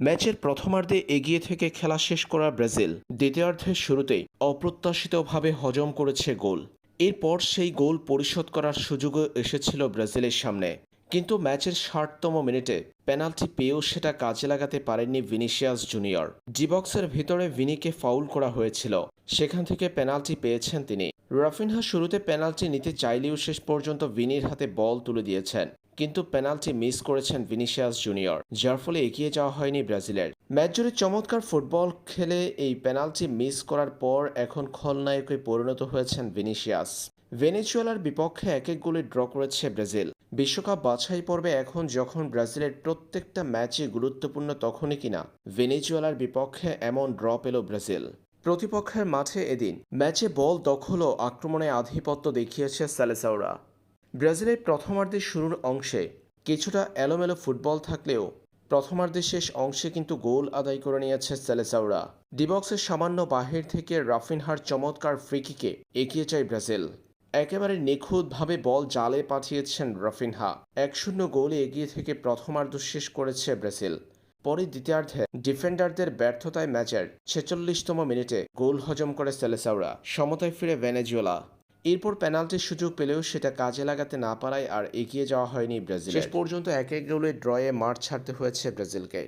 ম্যাচের প্রথমার্ধে এগিয়ে থেকে খেলা শেষ করা ব্রাজিল দ্বিতীয়ার্ধের শুরুতেই অপ্রত্যাশিতভাবে হজম করেছে গোল। এরপর সেই গোল পরিশোধ করার সুযোগও এসেছিল ব্রাজিলের সামনে। কিন্তু ম্যাচের ষাটতম মিনিটে পেনাল্টি পেয়েও সেটা কাজে লাগাতে পারেননি ভিনিসিয়াস জুনিয়র। ডিবক্সের ভিতরে ভিনিকে ফাউল করা হয়েছিল। সেখান থেকে পেনাল্টি পেয়েছেন তিনি। রাফিনহা শুরুতে পেনাল্টি নিতে চাইলেও শেষ পর্যন্ত ভিনির হাতে বল তুলে দিয়েছেন। কিন্তু পেনাল্টি মিস করেছেন ভিনিসিয়াস জুনিয়র, যার ফলে এগিয়ে যাওয়া হয়নি ব্রাজিলের। ম্যাচ জুড়ে চমৎকার ফুটবল খেলে এই পেনাল্টি মিস করার পর এখন খলনায়কে পরিণত হয়েছেন ভিনিসিয়াস। ভেনেজুয়েলার বিপক্ষে এক এক গোলে ড্র করেছে ব্রাজিল। বিশ্বকাপ বাছাই পর্বে এখন যখন ব্রাজিলের প্রত্যেকটা ম্যাচই গুরুত্বপূর্ণ তখনই কিনা, ভেনেজুয়েলার বিপক্ষে এমন ড্র পেল ব্রাজিল। প্রতিপক্ষের মাঠে এদিন ম্যাচে বল দখল ও আক্রমণে আধিপত্য দেখিয়েছে স্যালেসাওরা ব্রাজিলের প্রথমার্ধের শুরুর অংশে কিছুটা এলোমেলো ফুটবল থাকলেও প্রথমার্ধের শেষ অংশে কিন্তু গোল আদায় করে নিয়েছে সেলেসাওরা ডিবক্সের সামান্য বাহির থেকে রাফিনহার চমৎকার ফ্রিকিকে এগিয়ে যায় ব্রাজিল। একেবারে নিখুঁতভাবে বল জালে পাঠিয়েছেন রাফিনহা। এক শূন্য গোলে এগিয়ে থেকে প্রথমার্ধ শেষ করেছে ব্রাজিল। পরে দ্বিতীয়ার্ধে ডিফেন্ডারদের ব্যর্থতায় ম্যাচের ছেচল্লিশতম মিনিটে গোল হজম করে সেলেসাওরা সমতায় ফিরে ভেনেজুয়েলা। এরপর পেনাল্টির সুযোগ পেলেও সেটা কাজে লাগাতে না পারায় আর এগিয়ে যাওয়া হয়নি ব্রাজিল শেষ পর্যন্ত এক এক গোলে ড্রয়ে মাঠ ছাড়তে হয়েছে ব্রাজিলকে।